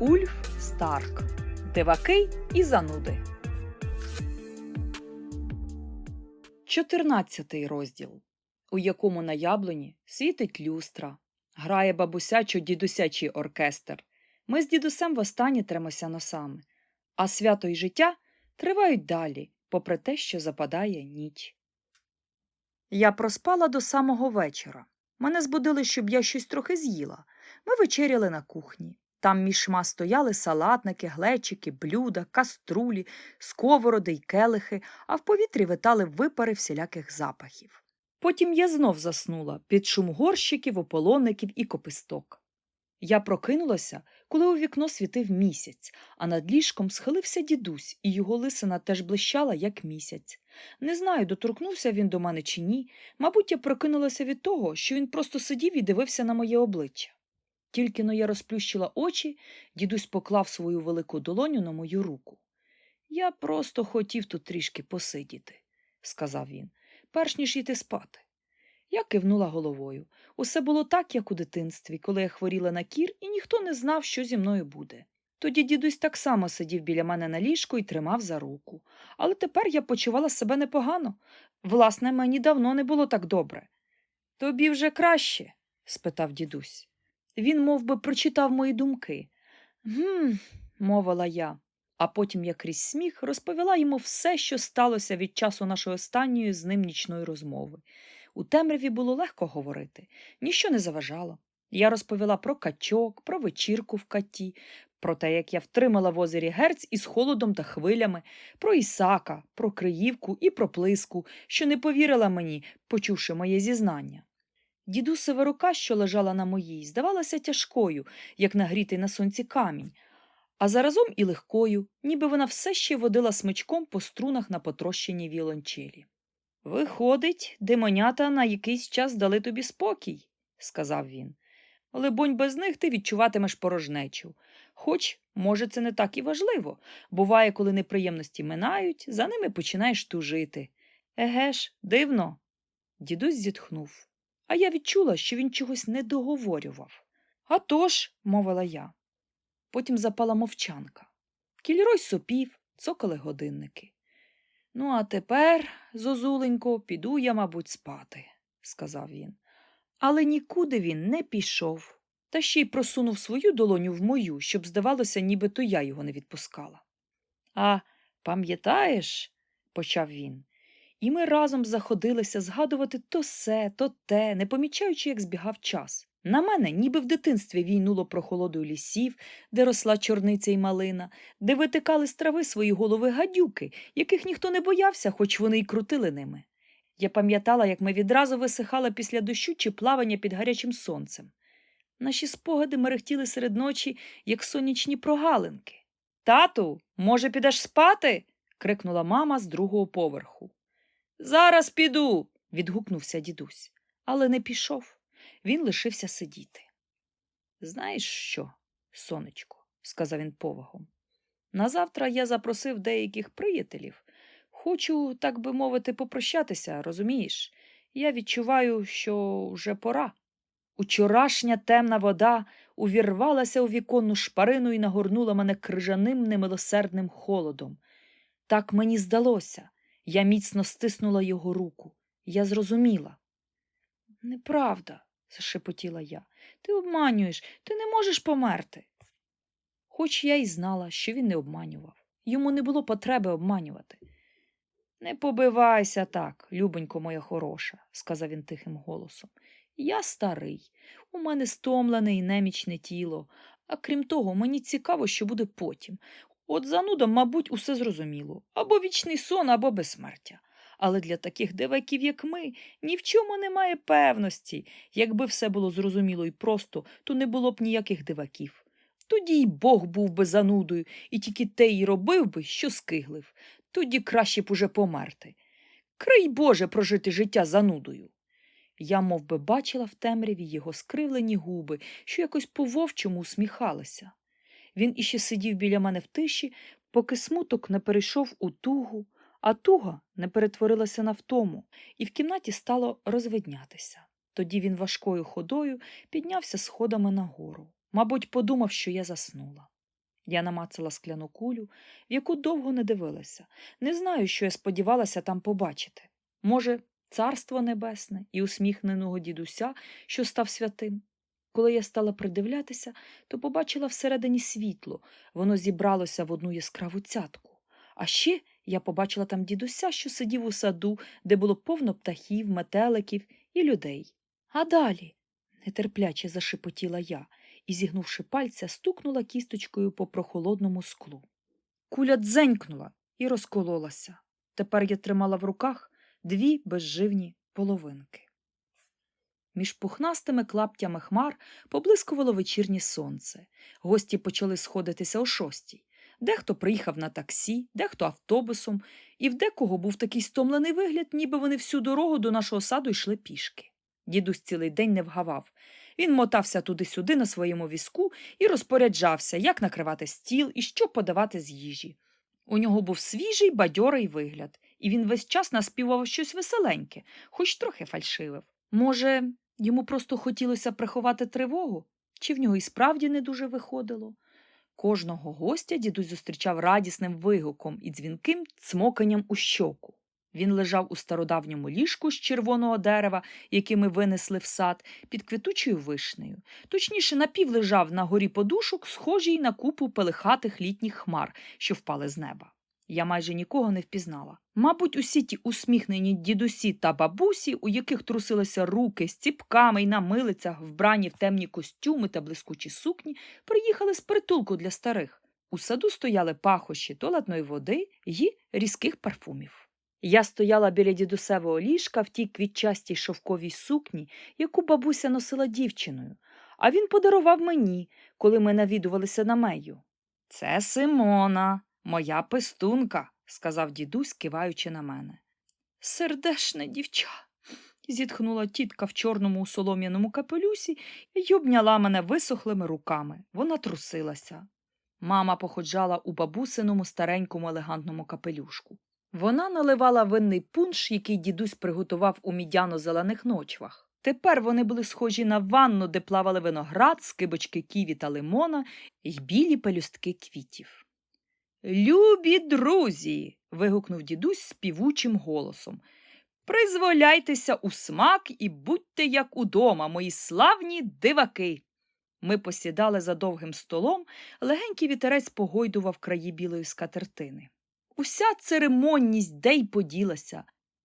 Ульф Старк. Диваки і зануди. 14 розділ, у якому на яблуні світить люстра, грає бабусячо дідусячий оркестр. Ми з дідусем востаннє тремося носами, а свято й життя тривають далі, попри те, що западає ніч. Я проспала до самого вечора. Мене збудили, щоб я щось трохи з'їла. Ми вечеряли на кухні. Там мішма стояли салатники, глечики, блюда, каструлі, сковороди й келихи, а в повітрі витали випари всіляких запахів. Потім я знов заснула під шум горщиків, ополоників і кописток. Я прокинулася, коли у вікно світив місяць, а над ліжком схилився дідусь, і його лисина теж блищала, як місяць. Не знаю, доторкнувся він до мене чи ні. Мабуть, я прокинулася від того, що він просто сидів і дивився на моє обличчя. Тільки но я розплющила очі, дідусь поклав свою велику долоню на мою руку. Я просто хотів тут трішки посидіти, сказав він, перш ніж йти спати. Я кивнула головою. Усе було так, як у дитинстві, коли я хворіла на кір, і ніхто не знав, що зі мною буде. Тоді дідусь так само сидів біля мене на ліжку і тримав за руку. Але тепер я почувала себе непогано. Власне, мені давно не було так добре. Тобі вже краще? спитав дідусь. Він мов би, прочитав мої думки. Гм, мовила я, а потім я крізь сміх розповіла йому все, що сталося від часу нашої останньої з ним нічної розмови. У темряві було легко говорити, ніщо не заважало. Я розповіла про качок, про вечірку в каті, про те, як я втримала в озері герць із холодом та хвилями, про Ісака, про Криївку і про плиску, що не повірила мені, почувши моє зізнання. Дідусева рука, що лежала на моїй, здавалася тяжкою, як нагрітий на сонці камінь, а заразом і легкою, ніби вона все ще водила смичком по струнах на потрощеній віолончелі. Виходить, демонята на якийсь час дали тобі спокій, сказав він. Либонь, без них ти відчуватимеш порожнечу. Хоч, може, це не так і важливо. Буває, коли неприємності минають, за ними починаєш тужити. Еге ж, дивно. Дідусь зітхнув, а я відчула, що він чогось не договорював. «А тож», – мовила я. Потім запала мовчанка. Кільрой сопів, цокали годинники. Ну, а тепер, зозуленько, піду я, мабуть, спати, сказав він. Але нікуди він не пішов, та ще й просунув свою долоню в мою, щоб здавалося, ніби то я його не відпускала. А пам'ятаєш, почав він, і ми разом заходилися згадувати то се, то те, не помічаючи, як збігав час. На мене, ніби в дитинстві війнуло прохолодою лісів, де росла чорниця й малина, де витикали з трави свої голови гадюки, яких ніхто не боявся, хоч вони й крутили ними. Я пам'ятала, як ми відразу висихали після дощу чи плавання під гарячим сонцем. Наші спогади мерехтіли серед ночі, як сонячні прогалинки. Тату, може, підеш спати? крикнула мама з другого поверху. Зараз піду. відгукнувся дідусь, але не пішов. Він лишився сидіти. Знаєш що, сонечко, сказав він повагом. Назавтра я запросив деяких приятелів. Хочу, так би мовити, попрощатися, розумієш? Я відчуваю, що вже пора. Учорашня темна вода увірвалася у віконну шпарину і нагорнула мене крижаним немилосердним холодом. Так мені здалося. Я міцно стиснула його руку. Я зрозуміла. Неправда, зашепотіла я. Ти обманюєш, ти не можеш померти. Хоч я й знала, що він не обманював. Йому не було потреби обманювати. Не побивайся так, любонько моя хороша, сказав він тихим голосом. Я старий, у мене стомлене і немічне тіло, а крім того, мені цікаво, що буде потім. От занудом, мабуть, усе зрозуміло або вічний сон, або безсмертя. Але для таких диваків, як ми, ні в чому немає певності. Якби все було зрозуміло і просто, то не було б ніяких диваків. Тоді й Бог був би занудою, і тільки те й робив би, що скиглив. Тоді краще б уже померти. Крий Боже прожити життя занудою. Я мов би, бачила в темряві його скривлені губи, що якось по-вовчому усміхалися. Він іще сидів біля мене в тиші, поки смуток не перейшов у тугу, а туга не перетворилася на втому, і в кімнаті стало розвиднятися. Тоді він важкою ходою піднявся сходами нагору. Мабуть, подумав, що я заснула. Я намацала скляну кулю, в яку довго не дивилася. Не знаю, що я сподівалася там побачити. Може, царство небесне і усміхненого дідуся, що став святим. Коли я стала придивлятися, то побачила всередині світло, воно зібралося в одну яскраву цятку. А ще я побачила там дідуся, що сидів у саду, де було повно птахів, метеликів і людей. А далі, нетерпляче зашепотіла я і, зігнувши пальця, стукнула кісточкою по прохолодному склу. Куля дзенькнула і розкололася. Тепер я тримала в руках дві безживні половинки. Між пухнастими клаптями хмар поблискувало вечірнє сонце. Гості почали сходитися о шостій. Дехто приїхав на таксі, дехто автобусом, і в декого був такий стомлений вигляд, ніби вони всю дорогу до нашого саду йшли пішки. Дідусь цілий день не вгавав. Він мотався туди-сюди на своєму візку і розпоряджався, як накривати стіл і що подавати з їжі. У нього був свіжий бадьорий вигляд, і він весь час наспівав щось веселеньке, хоч трохи фальшивив. Може, йому просто хотілося приховати тривогу, чи в нього і справді не дуже виходило? Кожного гостя дідусь зустрічав радісним вигуком і дзвінким цмоканням у щоку. Він лежав у стародавньому ліжку з червоного дерева, яке ми винесли в сад, під квітучою вишнею. Точніше, напів лежав на горі подушок, схожій на купу пелихатих літніх хмар, що впали з неба. Я майже нікого не впізнала. Мабуть, усі ті усміхнені дідусі та бабусі, у яких трусилися руки з ціпками й на милицях, вбрані в темні костюми та блискучі сукні, приїхали з притулку для старих. У саду стояли пахощі туалетної води й різких парфумів. Я стояла біля дідусевого ліжка в тій квітчастій шовковій сукні, яку бабуся носила дівчиною, а він подарував мені, коли ми навідувалися на мею. Це Симона, моя пестунка, сказав дідусь, киваючи на мене. Сердешне дівча. зітхнула тітка в чорному солом'яному капелюсі і обняла мене висохлими руками. Вона трусилася. Мама походжала у бабусиному старенькому елегантному капелюшку. Вона наливала винний пунш, який дідусь приготував у мідяно-зелених ночвах. Тепер вони були схожі на ванну, де плавали виноград, скибочки ківі та лимона й білі пелюстки квітів. Любі друзі. вигукнув дідусь співучим голосом. Призволяйтеся у смак і будьте як удома, мої славні диваки. Ми посідали за довгим столом, легенький вітерець погойдував краї білої скатертини. Уся церемонність де й поділася.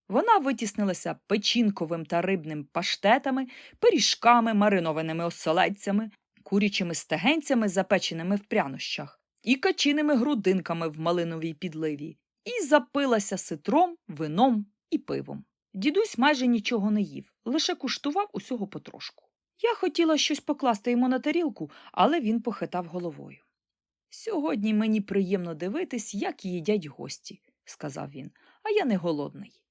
Вона витіснилася печінковим та рибним паштетами, пиріжками, маринованими оселедцями, курячими стегенцями, запеченими в прянощах, і качиними грудинками в малиновій підливі, і запилася ситром, вином і пивом. Дідусь майже нічого не їв, лише куштував усього потрошку. Я хотіла щось покласти йому на тарілку, але він похитав головою. Сьогодні мені приємно дивитись, як їдять гості, сказав він, а я не голодний.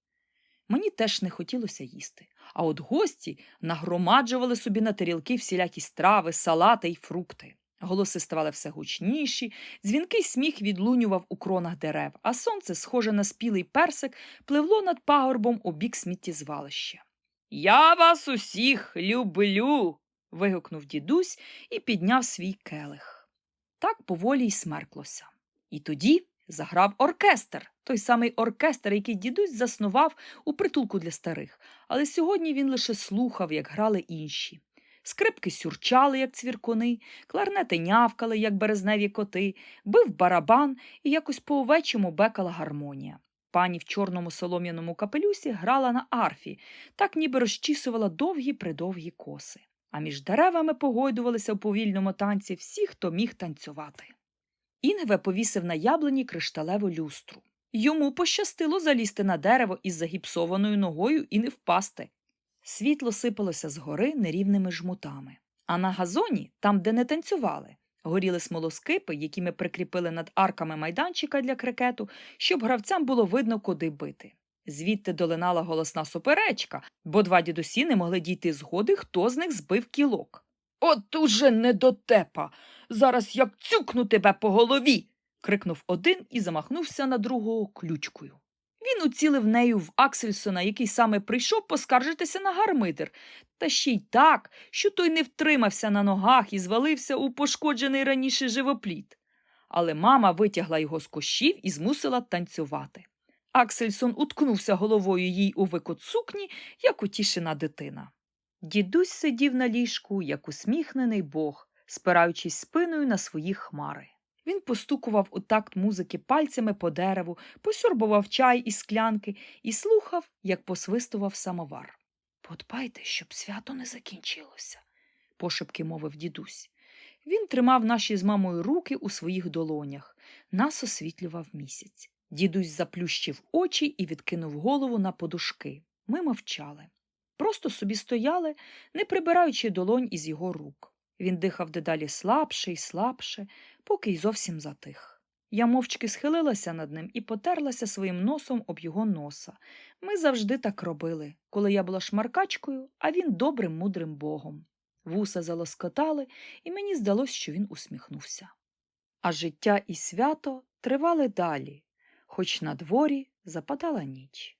Мені теж не хотілося їсти, а от гості нагромаджували собі на тарілки всілякі страви, салати й фрукти. Голоси ставали все гучніші, дзвінкий сміх відлунював у кронах дерев, а сонце, схоже на спілий персик, пливло над пагорбом у бік сміттєзвалища. Я вас усіх люблю. вигукнув дідусь і підняв свій келих. Так поволі й смерклося. І тоді заграв оркестр, той самий оркестр, який дідусь заснував у притулку для старих, але сьогодні він лише слухав, як грали інші. Скрипки сюрчали, як цвіркуни, кларнети нявкали, як березневі коти, бив барабан і якось по овечому бекала гармонія. Пані в чорному солом'яному капелюсі грала на арфі, так ніби розчісувала довгі придовгі коси. А між деревами погойдувалися у повільному танці всі, хто міг танцювати. Інгве повісив на яблуні кришталеву люстру. Йому пощастило залізти на дерево із загіпсованою ногою і не впасти. Світло сипалося згори нерівними жмутами. А на газоні, там, де не танцювали, горіли смолоскипи, які ми прикріпили над арками майданчика для крикету, щоб гравцям було видно, куди бити. Звідти долинала голосна суперечка, бо два дідусі не могли дійти згоди, хто з них збив кілок. От уже недотепа! Зараз як цюкну тебе по голові. крикнув один і замахнувся на другого ключкою. Він уцілив нею в Аксельсона, який саме прийшов поскаржитися на гармидер, та ще й так, що той не втримався на ногах і звалився у пошкоджений раніше живопліт. але мама витягла його з кущів і змусила танцювати. Аксельсон уткнувся головою їй у викот сукні, як утішена дитина. Дідусь сидів на ліжку, як усміхнений бог, спираючись спиною на свої хмари. Він постукував у такт музики пальцями по дереву, посьорбував чай із склянки і слухав, як посвистував самовар. Подбайте, щоб свято не закінчилося, пошепки мовив дідусь. Він тримав наші з мамою руки у своїх долонях, нас освітлював місяць. Дідусь заплющив очі і відкинув голову на подушки. Ми мовчали. Просто собі стояли, не прибираючи долонь із його рук. Він дихав дедалі слабше і слабше, поки й зовсім затих. Я мовчки схилилася над ним і потерлася своїм носом об його носа. Ми завжди так робили, коли я була шмаркачкою, а він добрим мудрим богом. Вуса залоскотали, і мені здалось, що він усміхнувся. А життя і свято тривали далі, хоч на дворі западала ніч.